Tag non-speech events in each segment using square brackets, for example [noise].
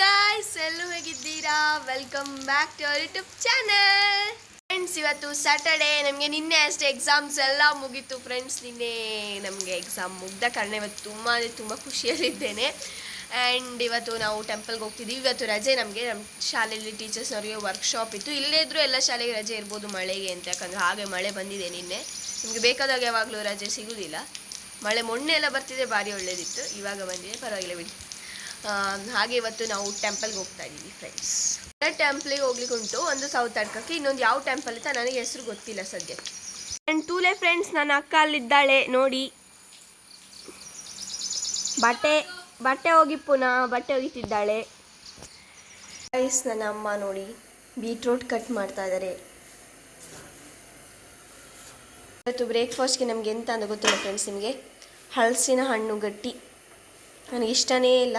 Guys ಎಲ್ಲೂ ಹೇಗಿದ್ದೀರಾ? Welcome back to our YouTube channel friends ಇವತ್ತು ಸ್ಯಾಟರ್ಡೇ ನಮಗೆ ನಿನ್ನೆ ಅಷ್ಟೇ ಎಕ್ಸಾಮ್ಸ್ ಎಲ್ಲ ಮುಗೀತು ಫ್ರೆಂಡ್ಸ್ ನಿನ್ನೆ ನಮಗೆ ಎಕ್ಸಾಮ್ ಮುಗ್ದ ಕಾರಣ ಇವತ್ತು ತುಂಬ ಅಂದರೆ ತುಂಬ ಖುಷಿಯಲ್ಲಿದ್ದೇನೆ. ಆ್ಯಂಡ್ ಇವತ್ತು ನಾವು ಟೆಂಪಲ್ಗೆ ಹೋಗ್ತಿದ್ದೀವಿ. ಇವತ್ತು ರಜೆ ನಮಗೆ ನಮ್ಮ ಶಾಲೆಯಲ್ಲಿ ಟೀಚರ್ಸ್ನವರಿಗೆ ವರ್ಕ್ಶಾಪ್ ಇತ್ತು. ಇಲ್ಲೇ ಇದ್ದರೂ ಎಲ್ಲ ಶಾಲೆಗೆ ರಜೆ ಇರ್ಬೋದು ಮಳೆಗೆ ಅಂತ. ಯಾಕಂದರೆ ಹಾಗೆ ಮಳೆ ಬಂದಿದೆ ನಿನ್ನೆ. ನಿಮಗೆ ಬೇಕಾದಾಗ ಯಾವಾಗಲೂ ರಜೆ ಸಿಗೋದಿಲ್ಲ. ಮಳೆ ಮೊನ್ನೆ ಎಲ್ಲ ಬರ್ತಿದೆ, ಭಾರಿ ಒಳ್ಳೇದಿತ್ತು. ಇವಾಗ ಬಂದಿದೆ, ಪರವಾಗಿಲ್ಲ ಬಿಡಿ. ಹಾಗೆ ಇವತ್ತು ನಾವು ಟೆಂಪಲ್ಗೆ ಹೋಗ್ತಾ ಇದ್ದೀವಿ ಫ್ರೆಂಡ್ಸ್ ಟೆಂಪಲ್ಗೆ ಹೋಗ್ಲಿಕ್ಕೆ ಉಂಟು, ಒಂದು ಸೌತ್ ಅಡ್ಕಕ್ಕೆ ಇನ್ನೊಂದು ಯಾವ ಟೆಂಪಲ್ ಅಂತ ನನಗೆ ಹೆಸರು ಗೊತ್ತಿಲ್ಲ ಸದ್ಯಕ್ಕೆ ಆ್ಯಂಡ್ ತೂಲೆ ಫ್ರೆಂಡ್ಸ್ ನನ್ನ ಅಕ್ಕ ಅಲ್ಲಿದ್ದಾಳೆ, ನೋಡಿ. ಬಟ್ಟೆ ಬಟ್ಟೆ ಹೋಗಿ ಪುನಃ ಬಟ್ಟೆ ಒಗಿತಿದ್ದಾಳೆ. ಫ್ರೈಸ್ ನನ್ನ ಅಮ್ಮ ನೋಡಿ ಬೀಟ್ರೋಟ್ ಕಟ್ ಮಾಡ್ತಾ ಇದ್ದಾರೆ ಇವತ್ತು ಬ್ರೇಕ್ಫಾಸ್ಟ್ಗೆ ನಮಗೆ ಎಂತ ಅಂತ ಗೊತ್ತಿಲ್ಲ ಫ್ರೆಂಡ್ಸ್ ನಿಮಗೆ? ಹಲಸಿನ ಹಣ್ಣು ಗಟ್ಟಿ. ನನಗೆ ಇಷ್ಟನೇ ಇಲ್ಲ.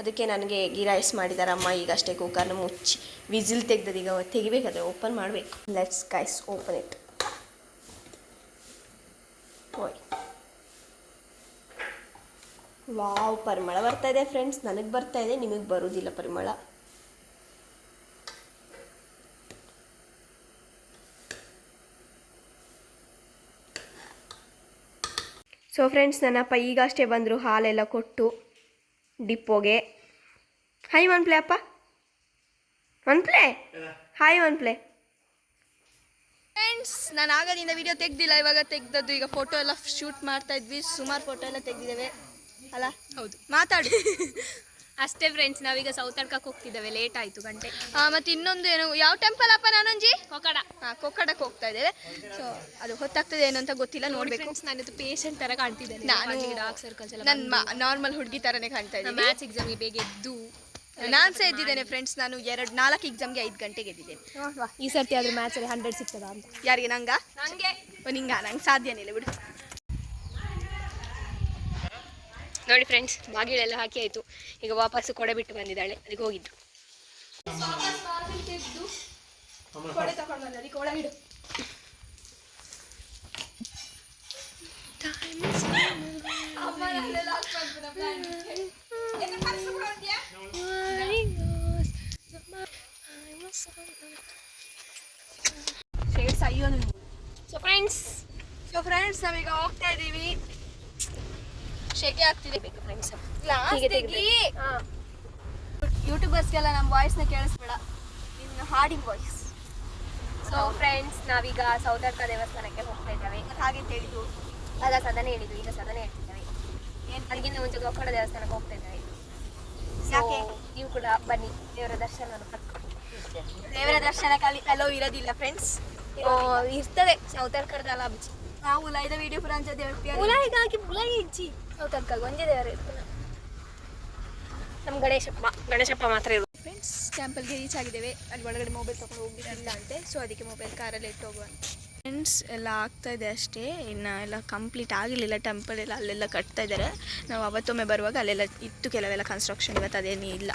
ಅದಕ್ಕೆ ನನಗೆ ಗೀ ರೈಸ್ ಮಾಡಿದಾರಮ್ಮ ಈಗ ಅಷ್ಟೇ ಕುಕ್ಕರ್ನ ಮುಚ್ಚಿ ವಿಸಿಲ್ ತೆಗ್ದದ ಈಗ ತೆಗಿಬೇಕಾದ್ರೆ ಓಪನ್ ಮಾಡಬೇಕು. ಲೆಟ್ಸ್ ಗೈಸ್ ಓಪನ್ ಇಟ್ ಓಯ್. ವಾವ್, ಪರಿಮಳ ಬರ್ತಾ ಇದೆ ಫ್ರೆಂಡ್ಸ್ ನನಗೆ ಬರ್ತಾ ಇದೆ, ನಿಮಗೆ ಬರೋದಿಲ್ಲ ಪರಿಮಳ. ಸೊ ಫ್ರೆಂಡ್ಸ್ ನನ್ನಪ್ಪ ಈಗಷ್ಟೇ ಬಂದರು ಹಾಲೆಲ್ಲ ಕೊಟ್ಟು. ಡಿಪ್ಪೋಗೆ. ಹಾಯ್ ಒನ್ ಪ್ಲೇ ಅಪ್ಪ. One play hi one play friends ನಾನು ಆಗದಿಂದ ವಿಡಿಯೋ ತೆಗ್ದಿಲ್ಲ ಇವಾಗ ತೆಗ್ದದ್ದು. ಈಗ ಫೋಟೋ ಎಲ್ಲ ಶೂಟ್ ಮಾಡ್ತಾ ಇದ್ವಿ. ಸುಮಾರು ಫೋಟೋ ಎಲ್ಲ ತೆಗ್ದಿದ್ದೇವೆ. ಅಲ್ಲ? ಹೌದು. ಮಾತಾಡು. [laughs] ಅಷ್ಟೇ ಫ್ರೆಂಡ್ಸ್ ನಾವೀಗ ಸೌತಡ್ಕಕ್ಕೆ ಹೋಗ್ತಿದ್ದೇವೆ ಲೇಟ್ ಆಯ್ತು ಗಂಟೆ. ಮತ್ತೆ ಇನ್ನೊಂದು ಏನು ಯಾವ ಟೆಂಪಲ್ ಅಪ್ಪ ನಾನಂಜಿ? ಕೊಕ್ಕಡ. ಹಾಂ ಕೊಕ್ಕಡಕ್ಕೆ ಹೋಗ್ತಾ ಇದ್ದೇವೆ. ಸೊ ಅದು ಹೊತ್ತಾಗ್ತದೆ ಏನು ಅಂತ ಗೊತ್ತಿಲ್ಲ ನೋಡ್ಬೇಕು. ನಾನು ನಾನಿದು ಪೇಷಂಟ್ ತರ ಕಾಣ್ತಿದ್ದೇನೆ. ನಾನು ಡಾರ್ಕ್ ಸರ್ಕಲ್ಸ್ ಎಲ್ಲ ನನ್ನ ನಾರ್ಮಲ್ ಹುಡುಗಿ ತರನೇ ಕಾಣ್ತಾ ಇದ್ದೀನಿ. ಮ್ಯಾಥ್ಸ್ ಎಕ್ಸಾಮಿಗೆ ಬೇಗ ಎದ್ದು. ನಾನು ಸಹ ಎದ್ದಿದ್ದೇನೆ ಫ್ರೆಂಡ್ಸ್ ನಾನು ಎರಡು ನಾಲ್ಕು ಎಕ್ಸಾಮ್ಗೆ ಐದು ಗಂಟೆಗೆ ಎದ್ದಿದ್ದೇನೆ. ಈ ಸರ್ತಿ ಆದ್ರೆ ಮ್ಯಾಚ್ ಅಲ್ಲಿ ಹಂಡ್ರೆಡ್ ಸಿಗ್ತದ ಅಂತ. ಯಾರಿಗೆ ನಂಗ? ನಿಂಗ? ನಂಗೆ ಸಾಧ್ಯನೇ ಇಲ್ಲ ಬಿಡು. ನೋಡಿ ಫ್ರೆಂಡ್ಸ್ ಬಾಗಿಲೆಲ್ಲ ಹಾಕಿ ಆಯಿತು. ಈಗ ವಾಪಸ್ ಕೊಡೆ ಬಿಟ್ಟು ಬಂದಿದ್ದಾಳೆ. ಅದಕ್ಕೆ ಹೋಗಿದ್ದು ಸೊ ಫ್ರೆಂಡ್ಸ್ ಸೊ ಫ್ರೆಂಡ್ಸ್ ನಾವೀಗ ಹೋಗ್ತಾ ಇದ್ದೀವಿ. ಶೆಕೆ ಆಗ್ತಿದೆ ಬೇಕು ಫ್ರೆಂಡ್ಸ್ ಹೀಗೆ ಯೂಟ್ಯೂಬರ್ಸ್ಗೆಲ್ಲ ನಮ್ಮ ವಾಯ್ಸ್ನ ಕೇಳಿಸ್ಬೇಡ. ನಿನ್ನ ಹಾಡಿನ ವಾಯ್ಸ್ ಸೊ ಫ್ರೆಂಡ್ಸ್ ನಾವೀಗ ಸೌದರ್ಕ ದೇವಸ್ಥಾನಕ್ಕೆ ಹೋಗ್ತಾ ಇದ್ದಾವೆ. ಹಾಗೆ ಹೇಳಿದ್ದು ಆಗ ಸದನ ಹೇಳಿದ್ದು ಈಗ ಸದನ ಹೇಳ್ತಿದ್ದೇವೆ. ಅದಕ್ಕಿಂತ ಮುಂಚೆ ಗೋಕರ್ಣ ದೇವಸ್ಥಾನಕ್ಕೆ ಹೋಗ್ತಾ ಇದ್ದಾವೆ. ಯಾಕೆ? ನೀವು ಕೂಡ ಬನ್ನಿ. ದೇವರ ದರ್ಶನ ದೇವರ ದರ್ಶನ ಕಲಿ ಅಲೋ ಇರೋದಿಲ್ಲ ಫ್ರೆಂಡ್ಸ್ ಇರ್ತದೆ ಸೌತಡ್ಕರ್ದಲ್ಲ ಬಿಚ್ಚಿ. ನಾವು ಲೈದ ವಿಡಿಯೋ ಪುರಾಂಚ ದೇವಸ್ಥಾನ ಮುಲಾಯಿಗಾಗಿ ಮುಲಾಯಿ ಇಚ್ಚಿ ಸೌತಡ್ಕ ಒಂದೇ ದೇವರು ಇರ್ತಾನೆ ನಮ್ಮ ಗಣೇಶಪ್ಪ ಗಣೇಶಪ್ಪ ಮಾತ್ರ ಇರು ಫ್ರೆಂಡ್ಸ್ ಟೆಂಪಲ್ಗೆ ರೀಚ್ ಆಗಿದ್ದೇವೆ. ಅಲ್ಲಿ ಒಳಗಡೆ ಮೊಬೈಲ್ ತೊಗೊಂಡು ಹೋಗಿರಲಿಲ್ಲ ಅಂತೆ. ಸೊ ಅದಕ್ಕೆ ಮೊಬೈಲ್ ಕಾರಲ್ಲಿ ಇಟ್ಟು ಹೋಗುವ ಫ್ರೆಂಡ್ಸ್ ಎಲ್ಲ ಆಗ್ತಾ ಇದೆ ಅಷ್ಟೇ. ಇನ್ನು ಎಲ್ಲ ಕಂಪ್ಲೀಟ್ ಆಗಿರಲಿಲ್ಲ ಟೆಂಪಲ್ ಎಲ್ಲ ಅಲ್ಲೆಲ್ಲ ಕಟ್ತಾ ಇದ್ದಾರೆ. ನಾವು ಅವತ್ತೊಮ್ಮೆ ಬರುವಾಗ ಅಲ್ಲೆಲ್ಲ ಇತ್ತು ಕೆಲವೆಲ್ಲ ಕನ್ಸ್ಟ್ರಕ್ಷನ್ ಇವತ್ತು ಅದೇನೂ ಇಲ್ಲ.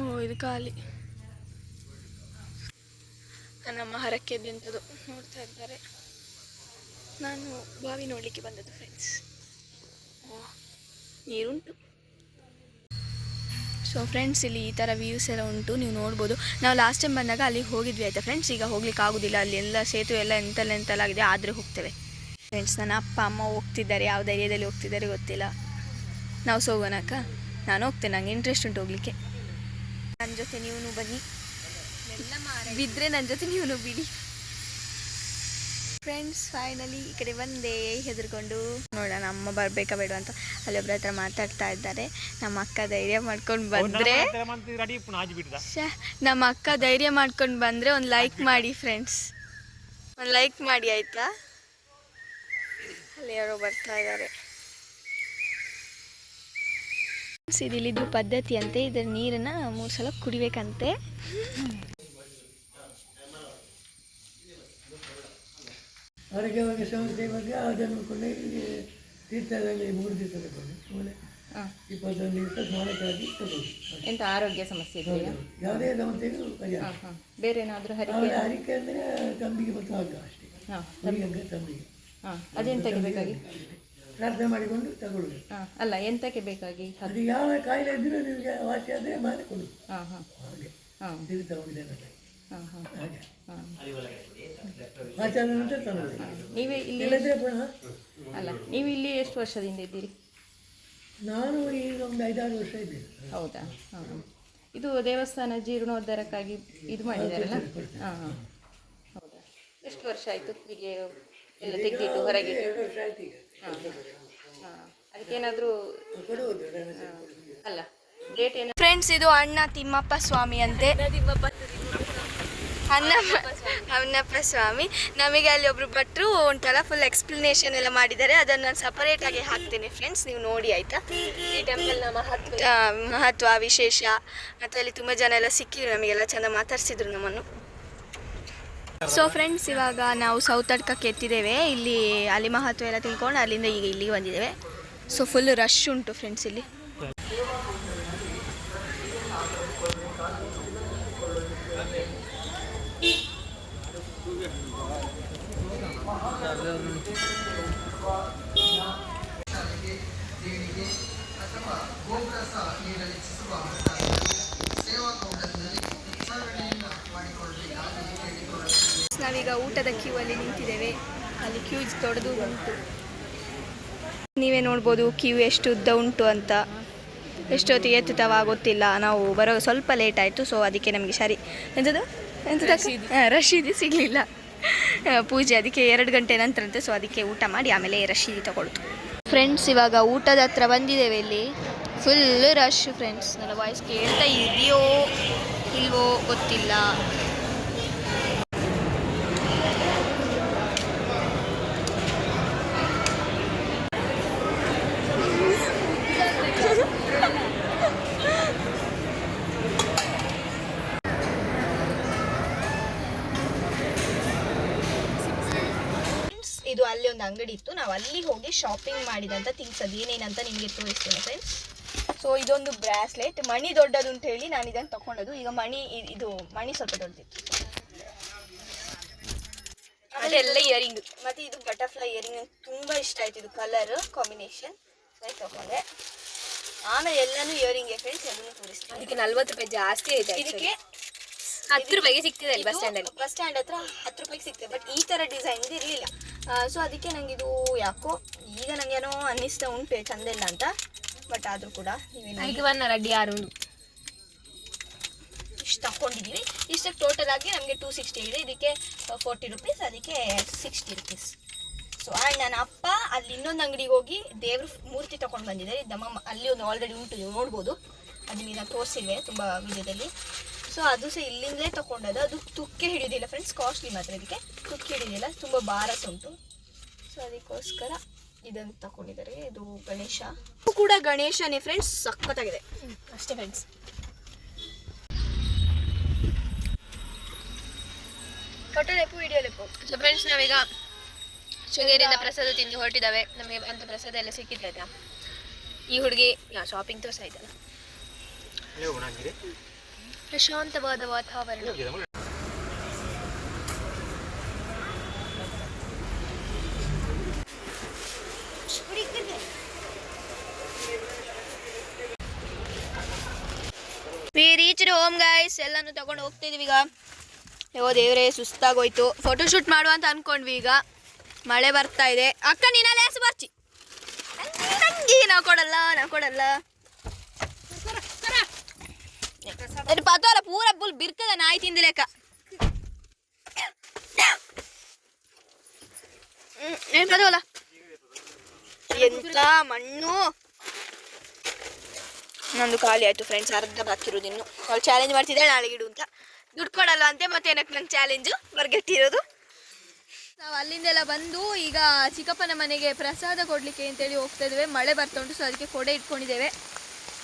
ಓ ಇದು ಖಾಲಿ. ನಮ್ಮ ಹರಕೆ ನಿಂತದು ನೋಡ್ತಾ ಇದ್ದಾರೆ. ನಾನು ಬಾವಿ ನೋಡಲಿಕ್ಕೆ ಬಂದದ್ದು ಫ್ರೆಂಡ್ಸ್ ನೀರುಂಟು. ಸೊ ಫ್ರೆಂಡ್ಸ್ ಇಲ್ಲಿ ಈ ಥರ ವ್ಯೂಸ್ ಎಲ್ಲ ಉಂಟು. ನೀವು ನೋಡ್ಬೋದು. ನಾವು ಲಾಸ್ಟ್ ಟೈಮ್ ಬಂದಾಗ ಅಲ್ಲಿಗೆ ಹೋಗಿದ್ವಿ, ಆಯಿತಾ ಫ್ರೆಂಡ್ಸ್ ಈಗ ಹೋಗ್ಲಿಕ್ಕೆ ಆಗೋದಿಲ್ಲ. ಅಲ್ಲಿ ಎಲ್ಲ ಸೇತುವೆ ಎಲ್ಲ ಎಂತೆಲ್ಲ ಎಂತೆಲ್ಲಾಗಿದೆ, ಆದರೆ ಹೋಗ್ತೇವೆ. ಫ್ರೆಂಡ್ಸ್ ನನ್ನ ಅಪ್ಪ, ಅಮ್ಮ ಹೋಗ್ತಿದ್ದಾರೆ. ಯಾವ ಧೈರ್ಯದಲ್ಲಿ ಹೋಗ್ತಿದ್ದಾರೆ ಗೊತ್ತಿಲ್ಲ. ನಾವು ಸೋಗೋಣಕ್ಕ ನಾನು ಹೋಗ್ತೇನೆ. ನಂಗೆ ಇಂಟ್ರೆಸ್ಟ್ ಉಂಟು ಹೋಗ್ಲಿಕ್ಕೆ. ನನ್ನ ಜೊತೆ ನೀವು ಬನ್ನಿ. ಬಿದ್ದರೆ ನನ್ನ ಜೊತೆ ನೀವು ಬಿಡಿ. ಫ್ರೆಂಡ್ಸ್ ಫೈನಲಿ ಈ ಕಡೆ ಬಂದೆ ಹೆದರ್ಕೊಂಡು ನೋಡೋಣ ಅಮ್ಮ ಬರ್ಬೇಕಾ ಬೇಡ ಅಂತ ಅಲ್ಲೊಬ್ರ ಹತ್ರ ಮಾತಾಡ್ತಾ ಇದ್ದಾರೆ. ನಮ್ಮ ಅಕ್ಕ ಧೈರ್ಯ ಮಾಡ್ಕೊಂಡು ಬಂದ್ರೆ ನಮ್ಮ ಅಕ್ಕ ಧೈರ್ಯ ಮಾಡ್ಕೊಂಡು ಬಂದ್ರೆ ಒಂದು ಲೈಕ್ ಮಾಡಿ ಫ್ರೆಂಡ್ಸ್ ಒಂದು ಲೈಕ್ ಮಾಡಿ ಆಯ್ತಾ? ಅಲ್ಲಿ ಯಾರೋ ಬರ್ತಾ ಇದ್ದಾರೆ. ಇದಿಲ್ಲಿದ್ದು ಪದ್ಧತಿ ಅಂತೆ ಇದರ ನೀರನ್ನ ಮೂರು ಸಲ ಕುಡಿಬೇಕಂತೆ. ಆರೋಗ್ಯವಾಗಿ ಸಮಸ್ಯೆ ಬಗ್ಗೆ ಅದನ್ನು ಕೊಂಡೆ ಇಲ್ಲಿ ತೀರ್ಥದಲ್ಲಿ ಮೂರು ದಿವಸ ತಗೊಂಡು ಆಮೇಲೆ ಇಪ್ಪತ್ತೊಂದು ದಿವಸ ಸ್ನಾನಕ್ಕಾಗಿ ತಗೊಂಡು ಎಂತ ಆರೋಗ್ಯ ಸಮಸ್ಯೆ ಇದೆಯಾ? ಯಾವುದೇ ಸಮಸ್ಯೆಗೂ ಪರಿಹಾರ. ಬೇರೆ ಏನಾದರೂ ಹರಿಕೆ? ಹರಿಕೆ ಅಂದರೆ ತಂಬಿಗೆ ಮತ್ತು ಹಗ್ಗ ಅಷ್ಟೇ. ತಂಬಿಗೆ. ಹಾ ಅದೇನು ತೆಗಿಬೇಕಾಗಿ ಪ್ರಾರ್ಥನೆ ಮಾಡಿಕೊಂಡು ತಗೊಳ್ಳುದು. ಹಾ, ಅಲ್ಲ ಎಂತಕ್ಕೆ ಬೇಕಾಗಿ? ಅದು ಯಾವ ಕಾಯಿಲೆ ಇದ್ರೂ ನಿಮಗೆ ವಾಸಿ ಆದರೆ ಮಾಡಿ ಕೊಡುದು ಹಾಂ ಹಾಂ. ಹಾಗೆ. ಹಾಂ. ತಿಳಿತಾ ಹೋಗಿದ್ದೇನೆ ಹಾಂ ಹಾಂ ಹಾಗೆ ನಂತರ ತಗೊಳ್ಳುದು ನೀವೇ ಇಲ್ಲಿ ಇಲ್ಲದ್ರೆ ಪುನಃ ಅಲ್ಲ ನೀವು ಇಲ್ಲಿ ಎಷ್ಟು ವರ್ಷದಿಂದ ಇದ್ದೀರಿ? ನಾನು ಈಗ ಒಂದು ಐದಾರು ವರ್ಷ ಇದ್ದೀನಿ. ಹೌದಾ? ಹಾಂ. ಇದು ದೇವಸ್ಥಾನ ಜೀರ್ಣೋದ್ಧಾರಕ್ಕಾಗಿ ಇದು ಮಾಡಿದಾರಲ್ಲ? ಹಾಂ ಹಾಂ ಹೌದಾ? ಎಷ್ಟು ವರ್ಷ ಆಯಿತು ಹೀಗೆ ಎಲ್ಲ ತೆಗೆದಿಟ್ಟು ಹೊರಗೆ? ಎರಡು ವರ್ಷ ಆಯ್ತು ಈಗ. ಹಾಂ ಹಾಂ. ಅದಕ್ಕೇನಾದರೂ ಅಲ್ಲ ಡೇಟ್ ಏನು ಫ್ರೆಂಡ್ಸ್ ಇದು ಅಣ್ಣ ತಿಮ್ಮಪ್ಪ ಸ್ವಾಮಿ ಅಂತೆ ಅನ್ನಪ್ಪ ಅನ್ನಪ್ಪ ಸ್ವಾಮಿ ನಮಗೆ ಅಲ್ಲಿ ಒಬ್ರು ಭಟ್ರು ಒಂಥರ ಫುಲ್ ಎಕ್ಸ್ಪ್ಲನೇಷನ್ ಎಲ್ಲ ಮಾಡಿದ್ದಾರೆ. ಅದನ್ನು ನಾನು ಸಪರೇಟ್ ಆಗಿ ಹಾಕ್ತೀನಿ ಫ್ರೆಂಡ್ಸ್ ನೀವು ನೋಡಿ ಆಯ್ತಾ? ಈ ಟೆಂಪಲ್ನ ಮಹತ್ವ. ಮಹತ್ವ ವಿಶೇಷ ಮತ್ತು ಅಲ್ಲಿ ತುಂಬ ಜನ ಎಲ್ಲ ಸಿಕ್ಕಿದ್ರು ನಮಗೆಲ್ಲ ಚೆಂದ ಮಾತಾಡ್ಸಿದ್ರು ನಮ್ಮನ್ನು. ಸೊ ಫ್ರೆಂಡ್ಸ್ ಇವಾಗ ನಾವು ಸೌತಡ್ಕಕ್ಕೆ ಎತ್ತಿದ್ದೇವೆ. ಇಲ್ಲಿ ಅಲ್ಲಿ ಮಹತ್ವ ಎಲ್ಲ ತಿಳ್ಕೊಂಡು ಅಲ್ಲಿಂದ ಈಗ ಇಲ್ಲಿಗೆ ಬಂದಿದ್ದೇವೆ. ಸೊ ಫುಲ್ ರಶ್ ಉಂಟು ಫ್ರೆಂಡ್ಸ್ ಇಲ್ಲಿ. ಅಲ್ಲಿ ಕ್ಯೂ ದೊಡ್ಡದು ಉಂಟು. ನೀವೇ ನೋಡ್ಬೋದು ಕ್ಯೂ ಎಷ್ಟು ಉದ್ದ ಉಂಟು ಅಂತ. ಎಷ್ಟೊತ್ತಿಗೆ ಎತ್ತುತ್ತವ ಗೊತ್ತಿಲ್ಲ ನಾವು ಬರೋ ಸ್ವಲ್ಪ ಲೇಟ್ ಆಯಿತು ಸೊ ಅದಕ್ಕೆ ನಮಗೆ ಸರಿ. ಎಂಥದ್ದು ಎಂಥದ್ದು ರಶೀದಿ. ಸಿಗಲಿಲ್ಲ. ಪೂಜೆ ಅದಕ್ಕೆ ಎರಡು ಗಂಟೆ ನಂತರ ಅಂತ ಸೊ ಅದಕ್ಕೆ ಊಟ ಮಾಡಿ ಆಮೇಲೆ ರಶೀದಿ ತಗೊಳ್ತು ಫ್ರೆಂಡ್ಸ್ ಇವಾಗ ಊಟದ ಹತ್ರ ಬಂದಿದ್ದೇವೆ ಇಲ್ಲಿ. ಫುಲ್ ರಶ್ ಫ್ರೆಂಡ್ಸ್ ನನ್ನ ವಾಯ್ಸ್ ಕೇಳ್ತಾ ಇದೆಯೋ ಇಲ್ವೋ ಗೊತ್ತಿಲ್ಲ ಫ್ರೆಂಡ್ಸ್ ಇದು ಅಲ್ಲಿ ಒಂದು ಅಂಗಡಿ ಇತ್ತು. ನಾವು ಅಲ್ಲಿ ಹೋಗಿ ಶಾಪಿಂಗ್ ಮಾಡಿದಂಥ ಥಿಂಗ್ಸ್ ಅದು ಏನೇನಂತ ನಿಮಗೆ ತೋರಿಸ್ತೇನೆ ಫ್ರೆಂಡ್ಸ್ ಸೊ ಇದೊಂದು ಬ್ರಾಸ್ಲೆಟ್ ಮಣಿ ದೊಡ್ಡದು ಅಂತ ಹೇಳಿ ನಾನು ಇದನ್ನು ತಗೊಂಡದು ಈಗ ಮಣಿ ಇದು ಮಣಿ ಸ್ವಲ್ಪ ದೊಡ್ಡದಿತ್ತು. ಅದೆಲ್ಲ ಎಲ್ಲ ಇಯರಿಂಗ್ ಮತ್ತೆ ಇದು ಬಟರ್ಫ್ಲೈ ಇಯರಿಂಗ್ ನಂಗೆ ತುಂಬ ಇಷ್ಟ ಆಯ್ತು ಇದು ಕಲರ್ ಕಾಂಬಿನೇಷನ್ ತಗೊಂಡೆ ಆಮೇಲೆ ಎಲ್ಲಾನು ಇಯರಿಂಗ್ ಫ್ರೆಂಡ್ಸ್ ಎಲ್ಲನೂ ತೋರಿಸ್ತೀನಿ. ಅದಕ್ಕೆ ನಲ್ವತ್ತು ರೂಪಾಯಿ ಜಾಸ್ತಿ ಆಯ್ತು ಇದಕ್ಕೆ ಹತ್ತು ರೂಪಾಯಿಗೆ ಸಿಗ್ತಿದೆ ಬಸ್ ಸ್ಟ್ಯಾಂಡ್ ಅಲ್ಲಿ. ಬಸ್ ಸ್ಟ್ಯಾಂಡ್ ಹತ್ರ ಹತ್ತು ರೂಪಾಯಿಗೆ ಸಿಗ್ತದೆ. ಬಟ್ ಈ ಥರ ಡಿಸೈನ್ ಇರಲಿಲ್ಲ. ಸೊ ಅದಕ್ಕೆ ನಂಗೆ ಇದು ಯಾಕೋ ಈಗ ನಂಗೇನೋ ಅನ್ನಿಸ್ತಾ ಉಂಟು ಚಂದ ಇಲ್ಲ ಅಂತ. ಬಟ್ ಆದರೂ ಕೂಡ ನೀವೇನು ರೆಡಿ ಆರು ಇಷ್ಟು ತಗೊಂಡಿದ್ದೀವಿ ಇಷ್ಟಕ್ಕೆ ಟೋಟಲ್ ಆಗಿ ನಮಗೆ ಟೂ ಸಿಕ್ಸ್ಟಿ ಇದೆ. ಇದಕ್ಕೆ ಫೋರ್ಟಿ ರುಪೀಸ್ ಅದಕ್ಕೆ ಸಿಕ್ಸ್ಟಿ ರುಪೀಸ್ ಸೊ ಆ್ಯಂಡ್ ನನ್ನ ಅಪ್ಪ ಅಲ್ಲಿ ಇನ್ನೊಂದು ಅಂಗಡಿಗೆ ಹೋಗಿ ದೇವ್ರ ಮೂರ್ತಿ ತಗೊಂಡು ಬಂದಿದ್ದಾರೆ. ನಮ್ಮ ಅಲ್ಲಿ ಒಂದು ಆಲ್ರೆಡಿ ಉಂಟು ನೀವು ನೋಡ್ಬೋದು. ಅದನ್ನ ನಾನು ತೋರಿಸಿಲ್ವೆ ತುಂಬ ವಿಡಿಯೋದಲ್ಲಿ. ಸೊ ಅದು ಸಹ ಇಲ್ಲಿಂದಲೇ ತೊಗೊಂಡದ್ದು ಅದು ತುಕ್ಕೆ ಹಿಡಿದಿಲ್ಲ ಫ್ರೆಂಡ್ಸ್ ಕಾಸ್ಟ್ಲಿ ಮಾತ್ರ ಇದಕ್ಕೆ. ತುಕ್ಕೆ ಹಿಡಿದಿಲ್ಲ ತುಂಬ ಭಾರ ಸಹ ಉಂಟು. ಸೊ ಅದಕ್ಕೋಸ್ಕರ ಇದನ್ನು ತಗೊಂಡಿದ್ದಾರೆ ಇದು ಗಣೇಶ. ಇದು ಕೂಡ ಗಣೇಶನೇ ಫ್ರೆಂಡ್ಸ್ ಸಖತ್ತಾಗಿದೆ. ಅಷ್ಟೇ ಫ್ರೆಂಡ್ಸ್ ಫೋಟೋ ಲೆಪ್ಪು ವಿಡಿಯೋ ಲೆಪ್ಪು ಸೊ ಫ್ರೆಂಡ್ಸ್ ನಾವೀಗ ಶೃಂಗೇರಿಯಿಂದ ಪ್ರಸಾದ ತಿಂದು ಹೊರಟಿದ್ದಾವೆ. ನಮಗೆ ಅಂತ ಪ್ರಸಾದ ಎಲ್ಲ ಸಿಕ್ಕಿದ್ದಾಯ್ತಾ ಈ ಹುಡುಗಿ ಶಾಪಿಂಗ್ ತೋರ್ಸ ಆಯ್ತಲ್ಲ ಪ್ರಶಾಂತವಾದ ವಾತಾವರಣ. ವಿ ರೀಚ್ಡ್ ಹೋಮ್ ಗೈಸ್ ಎಲ್ಲಾನು ತಗೊಂಡು ಹೋಗ್ತಿದೀವಿ ಈಗ. ಅಯ್ಯೋ ದೇವ್ರೆ ಸುಸ್ತಾಗೋಯ್ತು. ಫೋಟೋ ಶೂಟ್ ಮಾಡುವ ಅಂತ ಅನ್ಕೊಂಡ್ವಿ ಈಗ. ಮಳೆ ಬರ್ತಾ ಇದೆ. ಅಕ್ಕ ನೀನ ಲೇಸು ಬರ್ಚಿ. ನಂಗೆ ನಾವು ಕೊಡಲ್ಲ ನಾವು ಕೊಡಲ್ಲ. ಅದು ಪತೋಲ ಪೂರ ಬುಲ್ ಬಿರ್ಕದ ನಾಯಿ ಪತೋಲ ಎಂತ ಮಣ್ಣು ನಂದು ಖಾಲಿ ಆಯ್ತು ಫ್ರೆಂಡ್ಸ್ ಅರ್ಧ ಬಾಕಿರೋದು ಇನ್ನು ಅವ್ಳು ಚಾಲೆಂಜ್ ಮಾಡ್ತಿದ್ದೆ ನಾಳೆ ಇಡು ಅಂತ ದುಡ್ಡು ಕೊಡಲ್ಲ ಅಂತೆ ಮತ್ತೆ ಏನಕ್ಕೆ ನಂಗೆ ಚಾಲೆಂಜು ಬರ್ಗೆಟ್ಟಿರೋದು ನಾವು ಅಲ್ಲಿಂದೆಲ್ಲ ಬಂದು ಈಗ ಚಿಕ್ಕಪ್ಪನ ಮನೆಗೆ ಪ್ರಸಾದ ಕೊಡ್ಲಿಕ್ಕೆ ಅಂತೇಳಿ ಹೋಗ್ತಾ ಇದ್ದೇವೆ. ಮಳೆ ಬರ್ತಾ ಉಂಟು ಸೊ ಅದಕ್ಕೆ ಕೊಡೆ ಇಟ್ಕೊಂಡಿದ್ದೇವೆ.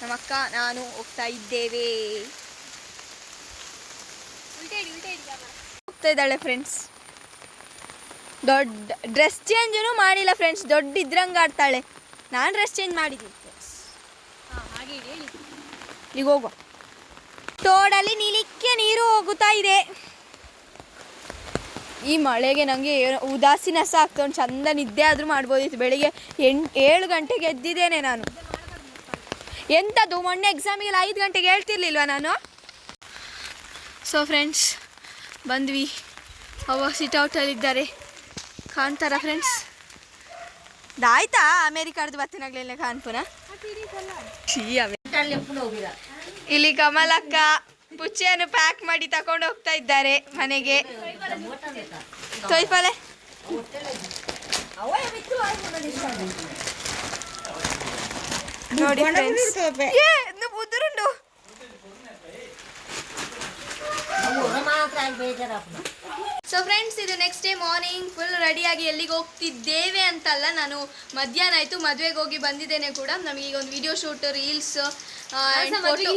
ನಮ್ಮ ಅಕ್ಕ, ನಾನು ಹೋಗ್ತಾ ಇದ್ದೇವೆ. ಹೋಗ್ತಾ ಇದ್ದಾಳೆ ಫ್ರೆಂಡ್ಸ್ ದೊಡ್ಡ ಡ್ರೆಸ್ ಚೇಂಜೂ ಮಾಡಿಲ್ಲ ಫ್ರೆಂಡ್ಸ್ ದೊಡ್ಡ ಇದ್ರಂಗೆ ಆಡ್ತಾಳೆ. ನಾನು ಡ್ರೆಸ್ ಚೇಂಜ್ ಮಾಡಿದ್ದೀನಿ ಫ್ರೆಂಡ್ಸ್ ಈಗ ಹೋಗುವ. ತೋಡಲ್ಲಿ ನಿಲಿಕ್ಕೆ ನೀರು ಹೋಗುತ್ತಾ ಇದೆ. ಈ ಮಳೆಗೆ ನನಗೆ ಉದಾಸೀನ ಸಹ ಆಗ್ತೊಂಡು ಚಂದ ನಿದ್ದೆ ಆದರೂ ಮಾಡ್ಬೋದಿತ್ತು ಬೆಳಿಗ್ಗೆ ಎಂಟು ಏಳು ಗಂಟೆಗೆ ಎದ್ದಿದ್ದೇನೆ ನಾನು. ಎಂಥದ್ದು ಮೊನ್ನೆ ಎಕ್ಸಾಮಿಗೆಲ್ಲ ಐದು ಗಂಟೆಗೆ ಹೇಳ್ತಿರ್ಲಿಲ್ವ ನಾನು? ಸೊ ಫ್ರೆಂಡ್ಸ್ ಬಂದ್ವಿ. ಅವ ಸಿಟ್ ಔಟಲ್ಲಿದ್ದಾರೆ ಕಾಣ್ತಾರಾ ಫ್ರೆಂಡ್ಸ್ ಆಯ್ತಾ? ಅಮೇರಿಕಾಡ್ದು ಬತ್ತಿನಾಗ್ಲಿಲ್ಲ ಅಮೆ ಇಲ್ಲಿ ಕಮಲಕ್ಕ ಪುಚ್ಚಿಯನ್ನು ಪ್ಯಾಕ್ ಮಾಡಿ ತಕೊಂಡು ಹೋಗ್ತಾ ಇದ್ದಾರೆ ಮನೆಗೆ. ತೊಯ್ಪಲೆ ನೋಡಿ ಫ್ರೆಂಡ್ಸ್ ಉದುರುಂಡು. ಸೊ ಫ್ರೆಂಡ್ಸ್ ಇದು ನೆಕ್ಸ್ಟ್ ಡೇ ಮಾರ್ನಿಂಗ್ ಫುಲ್ ರೆಡಿಯಾಗಿ ಎಲ್ಲಿಗೆ ಹೋಗ್ತಿದ್ದೇವೆ ಅಂತಲ್ಲ ನಾನು ಮಧ್ಯಾಹ್ನ ಆಯಿತು ಮದುವೆಗೆ ಹೋಗಿ ಬಂದಿದ್ದೇನೆ ಕೂಡ. ನಮಗೆ ಈಗ ಒಂದು ವಿಡಿಯೋ ಶೂಟ್ ರೀಲ್ಸ್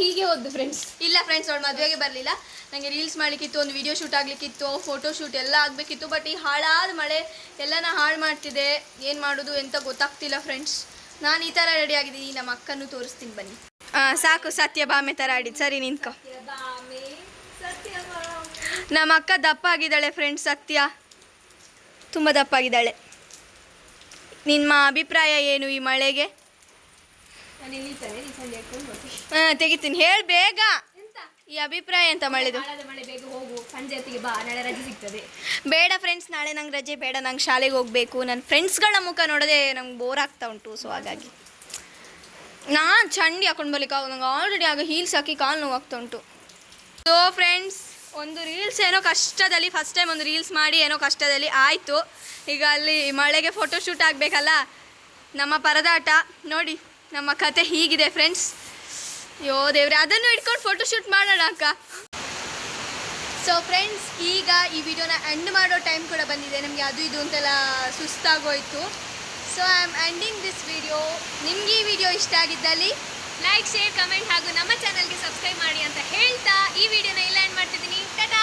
ಹೀಗೆ ಹೋದ್ದು ಫ್ರೆಂಡ್ಸ್ ಇಲ್ಲ ಫ್ರೆಂಡ್ಸ್ ಅವಳು ಮದುವೆಗೆ ಬರಲಿಲ್ಲ. ನನಗೆ ರೀಲ್ಸ್ ಮಾಡಲಿಕ್ಕಿತ್ತು ಒಂದು ವಿಡಿಯೋ ಶೂಟ್ ಆಗಲಿಕ್ಕಿತ್ತು ಫೋಟೋ ಶೂಟ್ ಎಲ್ಲ ಆಗಬೇಕಿತ್ತು ಬಟ್ ಈ ಹಾಳಾದ ಮಳೆ ಎಲ್ಲನ ಹಾಳು ಮಾಡ್ತಿದೆ. ಏನು ಮಾಡೋದು ಎಂತ ಗೊತ್ತಾಗ್ತಿಲ್ಲ ಫ್ರೆಂಡ್ಸ್ ನಾನು ಈ ಥರ ರೆಡಿ ಆಗಿದ್ದೀನಿ ನಮ್ಮ ಅಕ್ಕನ್ನು ತೋರಿಸ್ತೀನಿ ಬನ್ನಿ. ಸಾಕು ಸಾಕು ಸತ್ಯಭಾಮೆ ಥರ ಆಡಿದ್ದು. ಸರಿ ನಿಂತ್ಕೊ. ನಮ್ಮ ಅಕ್ಕ ದಪ್ಪ ಆಗಿದ್ದಾಳೆ ಫ್ರೆಂಡ್ಸ್ ಸತ್ಯ. ತುಂಬ ದಪ್ಪ ಆಗಿದ್ದಾಳೆ ನಿಮ್ಮ ಅಭಿಪ್ರಾಯ ಏನು ಈ ಮಳೆಗೆ? ಹಾ, ತೆಗಿತೀನಿ. ಹೇಳಿ ಬೇಗ. ಈ ಅಭಿಪ್ರಾಯ ಅಂತ ಮಳೆದು? ಬೇಡ ಫ್ರೆಂಡ್ಸ್ ನಾಳೆ ನಂಗೆ ರಜೆ ಬೇಡ. ನಂಗೆ ಶಾಲೆಗೆ ಹೋಗಬೇಕು. ನನ್ನ ಫ್ರೆಂಡ್ಸ್ಗಳ ಮುಖ ನೋಡದೆ ನಂಗೆ ಬೋರ್ ಆಗ್ತಾ ಉಂಟು ಸೊ ಹಾಗಾಗಿ. ನಾನು ಚಂಡಿ ಹಾಕೊಂಡು ಬರ್ಲಿಕ್ಕೆ ನಂಗೆ ಆಲ್ರೆಡಿ ಆಗ ಹೀಲ್ಸ್ ಹಾಕಿ ಕಾಲು ನೋವು ಆಗ್ತಾ ಉಂಟು. ಸೊ ಫ್ರೆಂಡ್ಸ್ ಒಂದು ರೀಲ್ಸ್ ಏನೋ ಕಷ್ಟದಲ್ಲಿ ಫಸ್ಟ್ ಟೈಮ್ ಒಂದು ರೀಲ್ಸ್ ಮಾಡಿ ಏನೋ ಕಷ್ಟದಲ್ಲಿ ಆಯಿತು. ಈಗ ಅಲ್ಲಿ ಮಳೆಗೆ ಫೋಟೋ ಶೂಟ್ ಆಗಬೇಕಲ್ಲ? ನಮ್ಮ ಪರದಾಟ. ನೋಡಿ, ನಮ್ಮ ಕತೆ ಹೀಗಿದೆ ಫ್ರೆಂಡ್ಸ್ ಯೋ ದೇವ್ರೆ, ಅದನ್ನು ಇಟ್ಕೊಂಡು ಫೋಟೋ ಶೂಟ್ ಮಾಡೋಣ ಅಕ್ಕ. ಸೊ ಫ್ರೆಂಡ್ಸ್ ಈಗ ಈ ವಿಡಿಯೋನ ಎಂಡ್ ಮಾಡೋ ಟೈಮ್ ಕೂಡ ಬಂದಿದೆ. ನಮಗೆ ಅದು ಇದು ಅಂತೆಲ್ಲ ಸುಸ್ತಾಗೋಯಿತು. So I am ending this video ನಿಮಗೆ ಈ ವಿಡಿಯೋ ಇಷ್ಟ ಆಗಿದ್ದಲ್ಲಿ ಲೈಕ್ ಶೇರ್ ಕಮೆಂಟ್ ಹಾಗೂ ನಮ್ಮ ಚಾನಲ್ಗೆ ಸಬ್ಸ್ಕ್ರೈಬ್ ಮಾಡಿ ಅಂತ ಹೇಳ್ತಾ ಈ ವಿಡಿಯೋನ ಇಲ್ಲ ಎಂಡ್ ಮಾಡ್ತಿದ್ದೀನಿ. ಟಟಾ